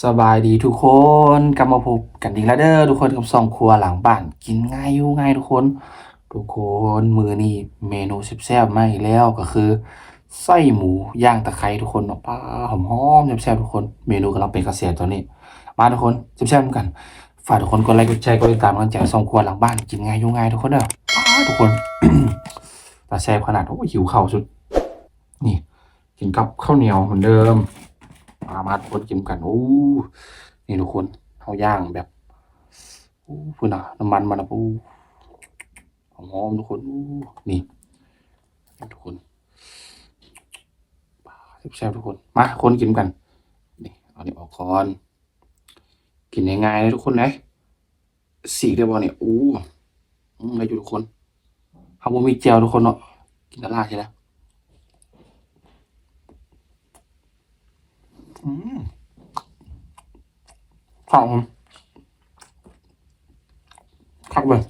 สบายดีทุกคนกลับมาพบกันอีกแล้วเด้อทุกคนกับซองครัวหลังบ้านกินง่ายอยู่ง่ายทุกคน ทุกคนมือนี้เมนูแซ่บๆมาอีกแล้วก็คือไส้หมูย่างตะไคร้ทุกคนเนาะป้าหอมๆแซ่บๆทุกคนเมนูกำลังเป็นกระแสตอนนี้ มาทุกคนแซ่บๆกันฝากทุกคนกดไลค์กดแชร์กดติดตามกำลังใจซองครัวหลังบ้านกินง่ายอยู่ง่ายทุกคนเด้อป้าทุกคนต่แซ่บขนาดโอ้หิวข้าวสุด นี่กินกับข้าวเหนียวเหมือนเดิม มามาทุกคนกินกันโอ้นี่ทุกคนเขาย่างแบบโอ้พูดนะน้ำมันมันนะปูหอมทุกคนโอ้นี่ทุกคนแซ่บทุกคนมาคนกินกันนี่เอานี่ออกก่อนกินง่ายๆเลยทุกคนเลยสีกได้บ่เนี่ยโอ้อะไรอยู่ทุกคนเขาบ่มีเจลทุกคนเนาะกินตลาดใช่ไห มอืมข้าวผมคักเลย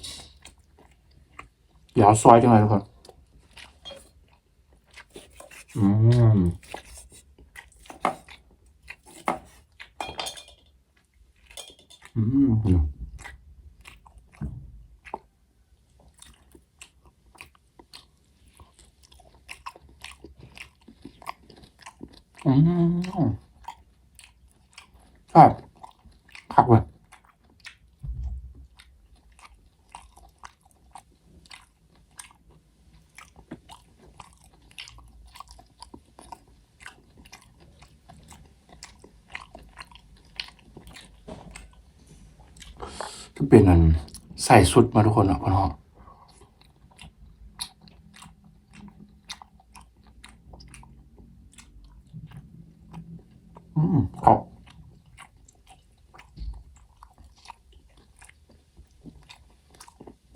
เดี๋ยวซอยจังเลยทุกคนอืมอืมอืม ใช่คักเลยก็เป็นอันใส่สุดมาทุกคนอะพ่อน้องอืมครับ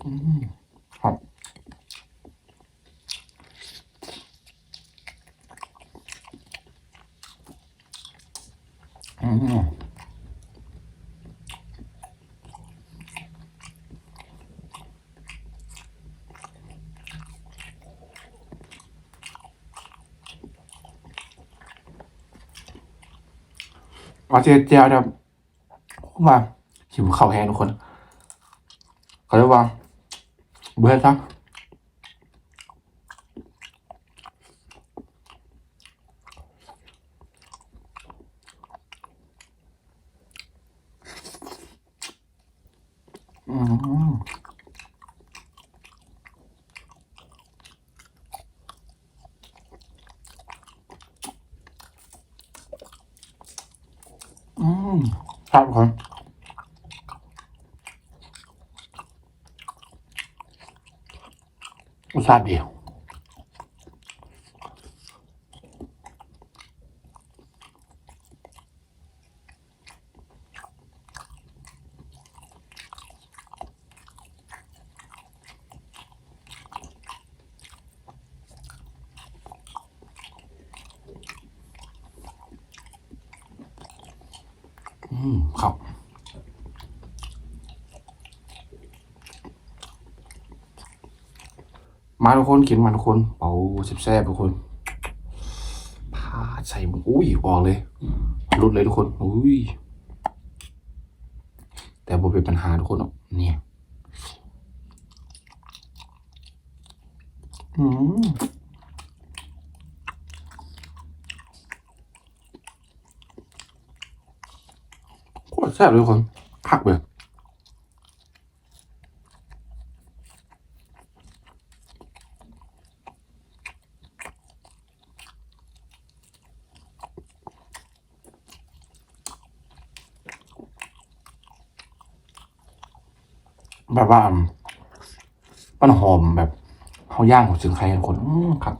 อืมครับ อืมเอาเจียเจียวเดี๋ยวมาหิวข้าวแห้งทุกคนเขาเรียกว่าเบื่อจัง อืมอืมครับผมรสชาติดี อืมครับมาทุกคนกินมาทุกคนเป่าแซ่บๆทุกคนพาใส่มึงอุ้ยออกเลยรุดเลยทุกคนอุ้ยแต่บ่เป็นปัญหาทุกคนหรอกเนี่ยอืมโคตร แซ่บเลยทุกคนพักเลยแบบว่ามันหอมแบบเขาย่างของถึงใครคน อืมครับ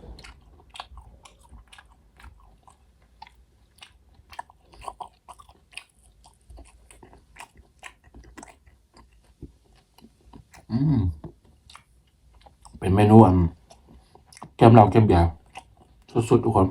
เมนูอันแก้มเหลาแก้มเบียร์สุดๆทุกคน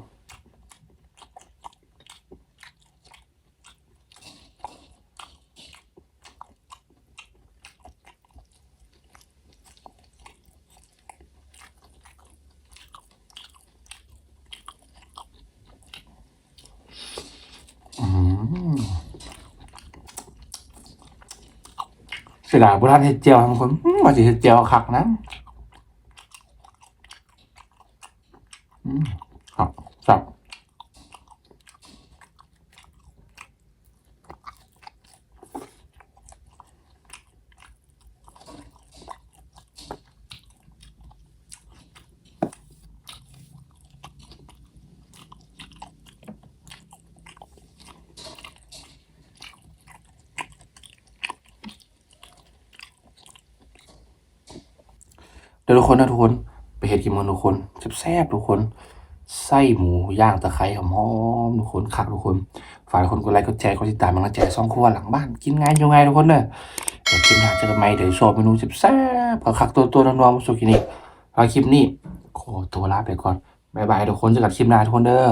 เสียดายบุรานเฮ็ดเจียวทุกคนว่าสิเฮ็ดเจียวคักนะ ครับครับเดี๋ยวทุกคนนะทุกคน ไปเห็ดกินมันทุกคนแซ่บๆทุกคน ไส้หมูย่างตะไคร้หอมๆทุกคนคักทุกคนฝากทุกคนกดไลค์กดแชร์กดติดตามกำลังใจซ่องครัวหลังบ้านกินง่ายยังไงทุกคนเนอะเดี๋ยวคลิปหน้าเจอกันใหม่เดี๋ยวโชว์เมนูแซ่บๆคักตัวตัวๆนัวๆมาสุกินอีกแล้วคลิปนี้ขอตัวลาไปก่อนบายบายทุกคนเจอกันคลิปหน้าทุกคนเด้อ